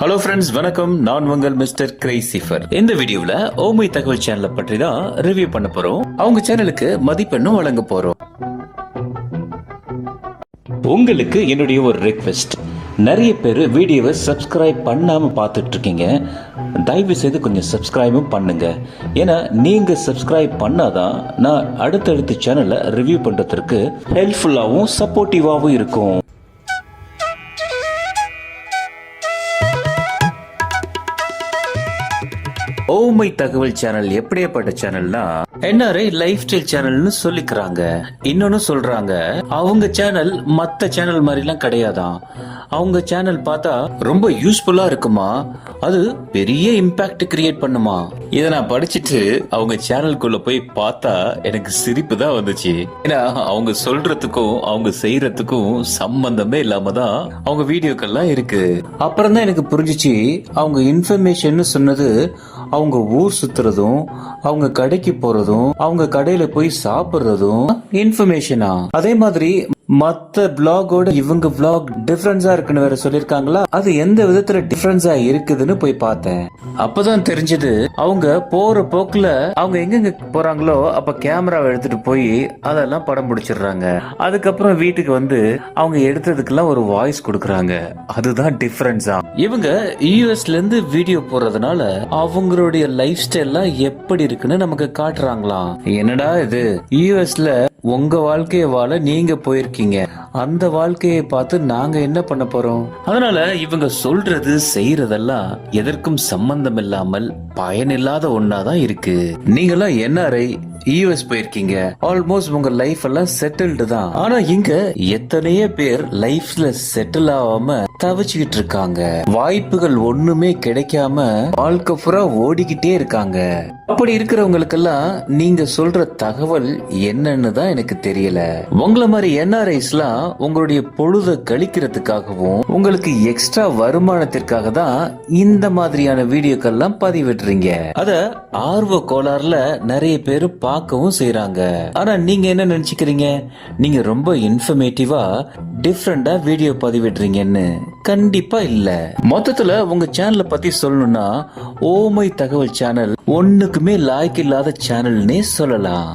Hello friends வணக்கம். நான் உங்கள் மிஸ்டர் கிரைசிஃபர் இந்த வீடியோவில் ஓமை தகவல் சேனலை பற்றி தான் ரிவ்யூ பண்ண போறோம். அவங்க சேனலுக்கு மதிப்பெண்ணும் வழங்க போறோம். உங்களுக்கு என்னுடைய ஒரு ரெக்வெஸ்ட் நிறைய பேர் வீடியோவை சப்ஸ்கிரைப் பண்ணாம பார்த்துட்டு இருக்கீங்க தயவு செய்து கொஞ்சம் சப்ஸ்கிரைபும் பண்ணுங்க. ஏன்னா நீங்க சப்ஸ்கிரைப் பண்ணாதான் நான் அடுத்தடுத்த சேனலை ரிவ்யூ பண்றதுக்கு ஹெல்ப்ஃபுல்லாகவும் சப்போர்ட்டிவாகவும் இருக்கும். கோமை தகவல் சேனல் எப்படியாப்பட்ட சேனல்னா என்ஆர்ஐ லைஃப் ஸ்டைல் சேனல்னு சொல்லிக்கிறாங்க. இன்னொன்னு சொல்றாங்க அவங்க சேனல் மத்த சேனல் மாதிரிலாம் கிடையாதான். அவங்க சேனல் பார்த்தா ரொம்ப யூஸ்ஃபுல்லா இருக்குமா? அது பெரிய இம்பாக்ட் கிரியேட் பண்ணுமா? இதை நான் படிச்சிட்டு அவங்க சேனலுக்குள்ள போய் பார்த்தா எனக்கு சிரிப்பு தான் வந்துச்சு. ஏன்னா அவங்க சொல்றதுக்கும் அவங்க செய்யறதுக்கும் சம்பந்தமே இல்லாம தான் அவங்க வீடியோக்கள்லாம் இருக்கு. அப்புறம் தான் எனக்கு புரிஞ்சிச்சு அவங்க இன்ஃபர்மேஷன் சொன்னது அவங்க ஊர் சுத்துறதும் அவங்க கடைக்கு போறதும் அவங்க கடையில போய் சாப்பிடுறதும் இன்ஃபர்மேஷனா அதே மாதிரி மத்த பிளாகோட இவங்க பிளாக் டிஃபரன்ஸா இருக்குன்னு வேற சொல்லிருக்காங்களா? அது எந்த விதத்துல டிஃபரன்ஸா இருக்குதுன்னு போய் பார்த்தேன். அப்பதான் தெரிஞ்சது அவங்க போற போக்குல அவங்க எங்கெங்க போறாங்களோ அப்ப கேமராவை எடுத்துட்டு போய் அதெல்லாம் படம் பிடிச்சிடுறாங்க அதுக்கப்புறம் வீட்டுக்கு வந்து அவங்க எடுத்ததுக்கெல்லாம் ஒரு வாய்ஸ் கொடுக்கறாங்க. அதுதான் டிஃபரன்ஸா இவங்க யூஎஸ்ல இருந்து வீடியோ போடுறதுனால அவங்களுடைய லைஃப் ஸ்டைல்லாம் எப்படி இருக்குன்னு நமக்கு காட்டுறாங்களாம். என்னடா இது? யூஎஸ்ல உங்க வாழ்க்கையை வாழ நீங்க போயிருக்கீங்க. அந்த வாழ்க்கையை பார்த்து நாங்க என்ன பண்ண போறோம்? அதனால இவங்க சொல்றது செய்யறதெல்லாம் எதற்கும் சம்பந்தம் இல்லாமல் பயனில்லாத ஒன்னாதான் இருக்கு. நீங்களாம் என்ஆர்ஐ யூஎஸ் போயிருக்கீங்க. ஆல்மோஸ்ட் உங்க லைஃப் எல்லாம் செட்டில்டு தான். ஆனா இங்க எத்தனையோ பேர் லைஃப்ல செட்டில் ஆகாம தவிச்சுக்கிட்டு இருக்காங்க. வாய்ப்புகள் ஒண்ணுமே கிடைக்காம வாழ்க்கை புறா ஓடிக்கிட்டே இருக்காங்க. அப்படி இருக்கிறவங்களுக்கெல்லாம் நீங்க சொல்ற தகவல் என்னன்னு தான் எனக்கு தெரியல. உங்களை மாதிரி என்ஆர்ஐஸ்லாம் உங்களுடைய பொழுத கழிக்கிறதுக்காகவும் உங்களுக்கு எக்ஸ்ட்ரா வருமானத்திற்காக தான் இந்த மாதிரியான வீடியோக்கெல்லாம் பதிவிடுறீங்க. அத ஆர்வ கோளாறுல நிறைய பேர் பார்க்கவும் செய்யறாங்க ஆனா நீங்க என்ன நினைச்சுக்கிறீங்க? நீங்க ரொம்ப இன்ஃபர்மேட்டிவா டிஃப்ரெண்டா வீடியோ பதிவிடுறீங்கன்னு கண்டிப்பா இல்ல. மொத்தத்துல உங்க சேனலை பத்தி சொல்லணும்னா ஓமை தகவல் சேனல் ஒண்ணுக்குமே லாய்க்கு இல்லாத சேனல்னே சொல்லலாம்.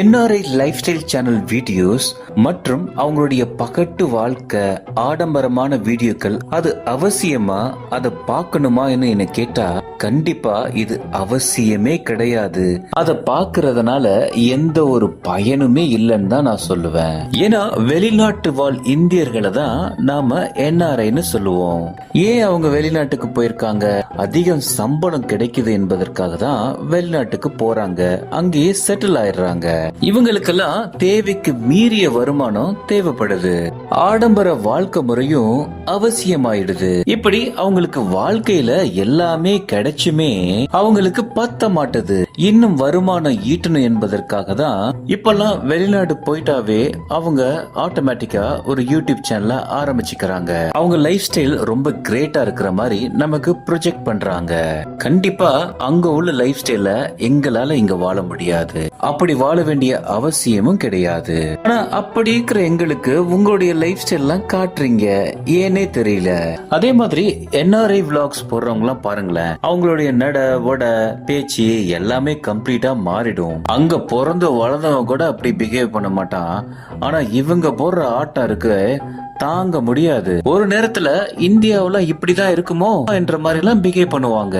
NRI life style channel videos மற்றும் அவங்களுடைய பகட்டு வாழ்க்கை ஆடம்பரமான வீடியோக்கள் அது அவசியமா? அதை பார்க்கணுமா என்ன கேட்டா கண்டிப்பா இது அவசியமே கிடையாது. அதை பார்க்கறதுனால எந்த ஒரு பயனுமே இல்லைன்னு தான் நான் சொல்லுவேன். ஏன்னா வெளிநாட்டு வாழ் இந்தியர்களை தான் நாம என்ஆர்ஐன்னு சொல்லுவோம். ஏன் அவங்க வெளிநாட்டுக்கு போயிருக்காங்க? அதிகம் சம்பளம் கிடைக்குது என்பதற்காக தான் வெளிநாட்டுக்கு போறாங்க. அங்கேயே செட்டில் ஆயிடுறாங்க. இவங்களுக்கெல்லாம் தேவைக்கு மீறிய வருமானம் தேவைப்படுது. ஆடம்பர வாழ்க்கை முறையும் அவசியமாயிடுது. இப்படி அவங்களுக்கு வாழ்க்கையில எல்லாமே கிடைச்சுமே அவங்களுக்கு பத்த மாட்டுது இன்னும் வருமானம் ஈட்டணும் என்பதற்காக தான் இப்பெல்லாம் வெளிநாடு போயிட்டாவே அவங்க ஆட்டோமேட்டிக்கா ஒரு யூடியூப் சேனல ஆரம்பிச்சுக்கிறாங்க. அவங்க லைஃப் ஸ்டைல் ரொம்ப கிரேட்டா இருக்கிற மாதிரி நமக்கு ப்ரொஜெக்ட் பண்றாங்க. கண்டிப்பா அங்க உள்ள லைஃப் ஸ்டைல எங்களால இங்க வாழ முடியாது. அப்படி வாழ வேண்டிய அவசியமும் கிடையாது. ஆனா அப்படி இருக்கிற எங்களுக்கு உங்களுடைய லைஃப் ஸ்டைல் எல்லாம் காட்டுறீங்க. ஏனே தெரியல. அதே மாதிரி என்ஆர்ஐ விளாக்ஸ் போடுறவங்க எல்லாம் பாருங்களேன். அவங்களுடைய நட வட பேச்சு எல்லாமே கம்ப்ளீட்டா மாறிடும். அங்க பிறந்து வளர்ந்தவங்க கூட அப்படி பிஹேவ் பண்ண மாட்டான். ஆனா இவங்க போடுற ஆட்டம் இருக்கு. தாங்க முடியாது. ஒரு நேரத்துல இந்தியாவுல இப்படிதான் இருக்குமோ என்ற மாதிரி எல்லாம் பிஹேவ் பண்ணுவாங்க.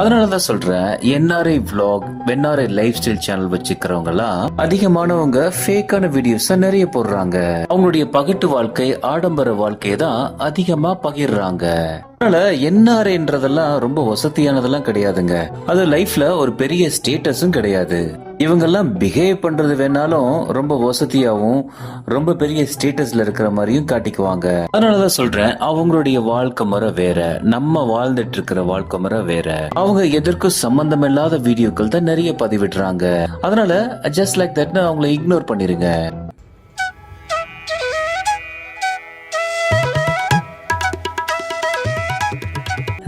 அதனாலதான் சொல்றேன் NRI vlog NRI lifestyle channel வச்சுக்கிறவங்க எல்லாம் அதிகமானவங்க ஃபேக்கான வீடியோஸ் நிறைய போடுறாங்க. அவங்களுடைய பகட்டு வாழ்க்கை ஆடம்பர வாழ்க்கையை தான் அதிகமா பகிர்றாங்க. அதனால என்ஆர்ஐன்றதெல்லாம் ரொம்ப வசதியானதெல்லாம் கிடையாதுங்க. அது லைஃப்ல ஒரு பெரிய ஸ்டேட்டஸும் கிடையாது. இவங்கெல்லாம் பிஹேவ் பண்றது வேணாலும் ரொம்ப வசதியாகவும் ரொம்ப பெரிய ஸ்டேட்டஸ்ல இருக்கிற மாதிரியும் காட்டிக்குவாங்க. அதனாலதான் சொல்றேன் அவங்களுடைய வாழ்க்கை முறை வேற நம்ம வாழ்ந்துட்டு இருக்கிற வாழ்க்கை முறை வேற. அவங்க எதற்கும் சம்பந்தம் இல்லாத வீடியோக்கள் தான் நிறைய பதிவிடுறாங்க. அதனால ஜஸ்ட் லைக் தட்னு அவங்கள இக்னோர் பண்ணிருங்க.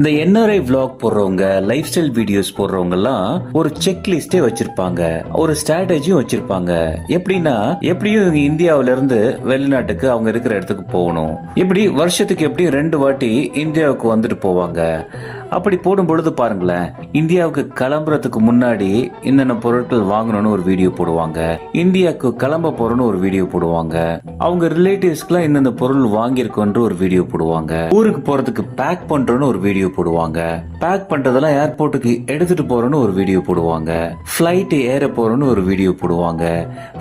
இந்த என்ஆர்ஐ விளாக் போடுறவங்க லைஃப் ஸ்டைல் வீடியோஸ் போடுறவங்கலாம் ஒரு செக் லிஸ்டே வச்சிருப்பாங்க. ஒரு ஸ்ட்ராட்டஜியும் வச்சிருப்பாங்க. எப்படின்னா எப்படியும் இவங்க இந்தியாவில இருந்து வெளிநாட்டுக்கு அவங்க இருக்கிற இடத்துக்கு போகணும். இப்படி வருஷத்துக்கு எப்படியும் ரெண்டு வாட்டி இந்தியாவுக்கு வந்துட்டு போவாங்க. அப்படி போடும் பொழுது பாருங்களேன் இந்தியாவுக்கு கிளம்புறதுக்கு முன்னாடி என்னென்ன பொருட்கள் வாங்கணும்னு ஒரு வீடியோ போடுவாங்க இந்தியாவுக்கு கிளம்ப போறோம்னு ஒரு வீடியோ போடுவாங்க அவங்க ரிலேட்டிவ்ஸ்க்குலாம் இந்தந்த பொருள் வாங்கியிருக்கோன்ற ஒரு வீடியோ போடுவாங்க ஊருக்கு போறதுக்கு பேக் பண்றோம்னு ஒரு வீடியோ போடுவாங்க பேக் பண்றதெல்லாம் ஏர்போர்ட்டுக்கு எடுத்துட்டு போறோம்னு ஒரு வீடியோ போடுவாங்க ஃபிளைட் ஏற போறோம்னு ஒரு வீடியோ போடுவாங்க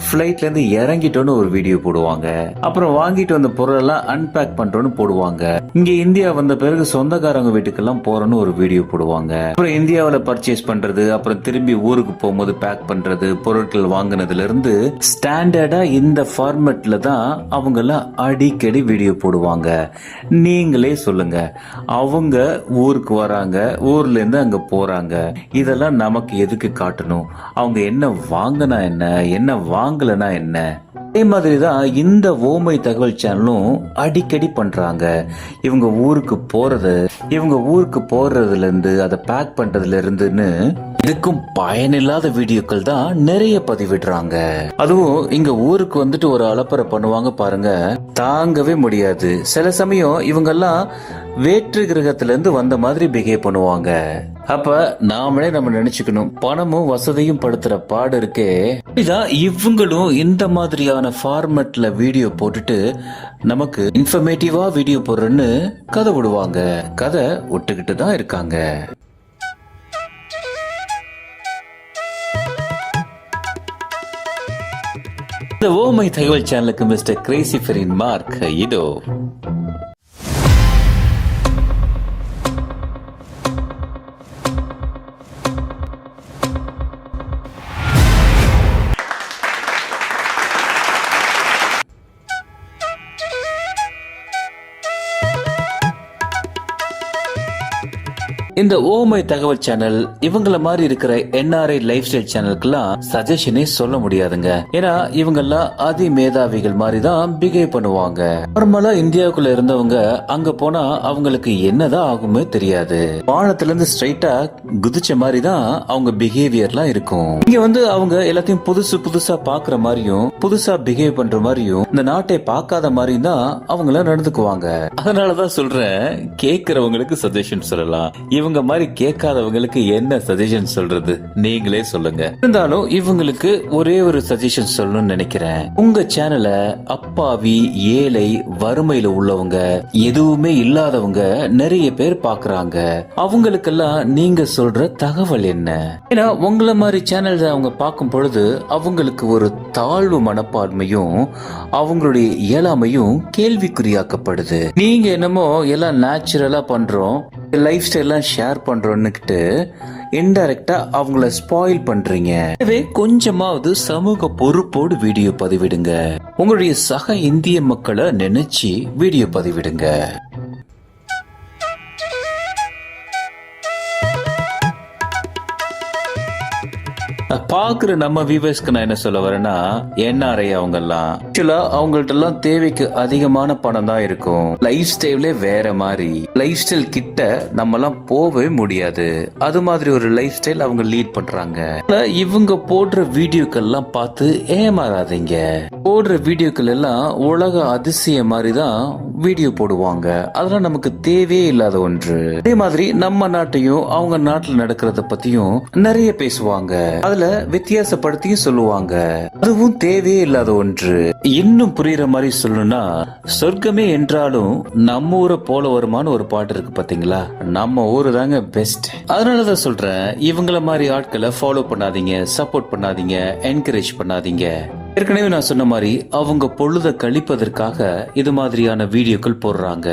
ஃபிளைட்ல இருந்து இறங்கிட்டோன்னு ஒரு வீடியோ போடுவாங்க அப்புறம் வாங்கிட்டு வந்த பொருள் எல்லாம் அன்பேக் பண்றோம்னு போடுவாங்க. இங்க இந்தியா வந்த பிறகு சொந்தக்காரங்க வீட்டுக்கெல்லாம் போறோம்னு ஒரு வீடியோ போடுவாங்க. அப்புறம் இந்தியாவில் பர்ச்சேஸ் பண்றது அப்புறம் திரும்பி ஊருக்கு போகும்போது பேக் பண்றது பொருட்கள் வாங்குனதுல இருந்து ஸ்டாண்டர்டா இந்த ஃபார்மேட்ல தான் அவங்கெல்லாம் அடிக்கடி வீடியோ போடுவாங்க. நீங்களே சொல்லுங்க. அவங்க ஊருக்கு வராங்க ஊர்ல இருந்து அங்க போறாங்க. இதெல்லாம் நமக்கு எதுக்கு காட்டணும்? அவங்க என்ன வாங்கினா என்ன? என்ன வாங்கலைன்னா என்ன? அதே மாதிரி தான் இந்த ஓமை தகவல் சேனலும் அடிக்கடி பண்ணுறாங்க இவங்க ஊருக்கு போகிறது இவங்க ஊருக்கு போகிறதுலேருந்து அதை பேக் பண்ணுறதுலேருந்துன்னு இதுக்கும் பயனில்லாத வீடியோக்கள் தான் நிறைய பதிவிடுறாங்க. அதுவும் இங்க ஊருக்கு வந்துட்டு ஒரு அலப்பறை பண்ணுவாங்க பாருங்க. தாங்கவே முடியாது. சில சமயம் இவங்கெல்லாம் வேற்று கிரகத்திலிருந்து வந்த மாதிரி பிஹேவ் பண்ணுவாங்க. அப்ப நாமளே நம்ம நினைச்சுக்கணும். பணமும் வசதியும் படுத்துற பாடு இருக்கே. இதான் இவங்களும் இந்த மாதிரியான ஃபார்மேட்ல வீடியோ போட்டுட்டு நமக்கு இன்ஃபர்மேட்டிவா வீடியோ போடுறேன்னு கதை விடுவாங்க. கதை விட்டுக்கிட்டு தான் இருக்காங்க. இந்த ஓமை தகவல் சேனலுக்கு மிஸ்டர் கிரேசி ஃபெரின் மார்க் இதோ. இந்த ஓமை தகவல் சேனல் இவங்கள மாதிரி இருக்கிற என்ஆர்ஐ லைஃப் ஸ்டைல் சேனலுக்குலாம் சஜஷனே சொல்ல முடியாதுங்க. ஏன்னா இவங்க எல்லாம் அதி மேதாவிகள் மாதிரி தான் பிஹேவ் பண்ணுவாங்க. நார்மலா இந்தியாவுக்குள்ள இருந்தவங்க அங்க போனா அவங்களுக்கு என்னதான் ஆகுமே தெரியாது. வானத்துல இருந்து ஸ்ட்ரைட்டா குதிச்ச மாதிரி தான் அவங்க பிஹேவியர்லாம் இருக்கும். இங்க வந்து அவங்க எல்லாத்தையும் புதுசு புதுசா பாக்குற மாதிரியும் புதுசா பிஹேவ் பண்ற மாதிரியும் இந்த நாட்டை பார்க்காத மாதிரியும் தான் அவங்கள நடந்துக்குவாங்க. அதனாலதான் சொல்றேன் கேக்குறவங்களுக்கு சஜஷன் சொல்லலாம். இவங்க மாதிரி கேட்காதவங்களுக்கு என்ன சஜஷன் சொல்றது? நீங்களே சொல்லுங்க. இருந்தாலும் இவங்களுக்கு ஒரே ஒரு சஜஷன் சொல்லணும்னு நினைக்கிறேன். உங்க சேனலை அப்பாவி ஏழை வறுமையில உள்ளவங்க எதுவுமே இல்லாதவங்க நிறைய பேர் பாக்குறாங்க. அவங்களுக்கெல்லாம் நீங்க சொல்ற தகவல் என்ன? ஏன்னா உங்கள மாதிரி சேனல்ஸ் அவங்க பார்க்கும் பொழுது அவங்களுக்கு ஒரு தாழ்வு மனப்பான்மையும் அவங்களுடைய இயலாமையும் கேள்விக்குறியாக்கப்படுது. நீங்க என்னமோ எல்லாம் நேச்சுரலா பண்றோம். லைஃப் ஸ்டைல்லாம் ஷேர் பண்றோன்னுக்கிட்டு இன்டைரக்டா அவங்கள ஸ்பாயில் பண்றீங்க. எனவே கொஞ்சமாவது சமூக பொறுப்போடு வீடியோ பதிவிடுங்க. உங்களுடைய சக இந்திய மக்களை நினைச்சு வீடியோ பதிவிடுங்க. பாக்குற நம்ம வியூவர்ஸ்க்கு நான் என்ன சொல்ல வரேன்னா என்ஆர்ஐ அவங்க எல்லாம் ஆக்சுவலா அவங்கள்ட்ட எல்லாம் தேவைக்கு அதிகமான பணம் தான் இருக்கும். லைஃப் ஸ்டைலே வேற மாதிரி. லைஃப் ஸ்டைல் கிட்ட நம்ம எல்லாம் போகவே முடியாது. அது மாதிரி ஒரு லைஃப் ஸ்டைல் அவங்க லீட் பண்றாங்க. இவங்க போடுற வீடியோக்கள்லாம் பார்த்து ஏமாறாதீங்க. போடுற வீடியோக்கள் எல்லாம் உலக அதிசயம் மாதிரி தான் வீடியோ போடுவாங்க. அதெல்லாம் நமக்கு தேவையே இல்லாத ஒன்று. அதே மாதிரி நம்ம நாட்டையும் அவங்க நாட்டுல நடக்கிறத பத்தியும் நிறைய பேசுவாங்க. அதுல வித்தியாசப்படுத்தியும் சொல்லுவாங்க. அதுவும் தேவையே இல்லாத ஒன்று. இன்னும் புரியுற மாதிரி சொல்லணும்னா சொர்க்கமே என்றாலும் நம்ம ஊரை போல வருமான ஒரு பாட்டு இருக்கு பாத்தீங்களா? நம்ம ஊரு தாங்க பெஸ்ட் அதனாலதான் சொல்றேன் இவங்கள மாதிரி ஆட்களை ஃபாலோ பண்ணாதீங்க சப்போர்ட் பண்ணாதீங்க என்கரேஜ் பண்ணாதீங்க. ஏற்கனவே நான் சொன்ன மாதிரி அவங்க பொழுத கழிப்பதற்காக இது மாதிரியான வீடியோக்கள் போடுறாங்க.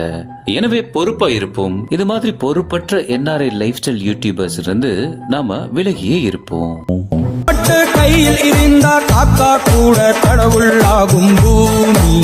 எனவே பொறுப்பா இருப்போம் இது மாதிரி பொறுப்பற்ற என்ஆர்ஐ லைஃப் ஸ்டைல் யூடியூபர்ஸ் இருந்து நாம விலகியே இருப்போம். கையில் இருந்தா காக்கா கூட கடவுள் ஆகும் பூமி.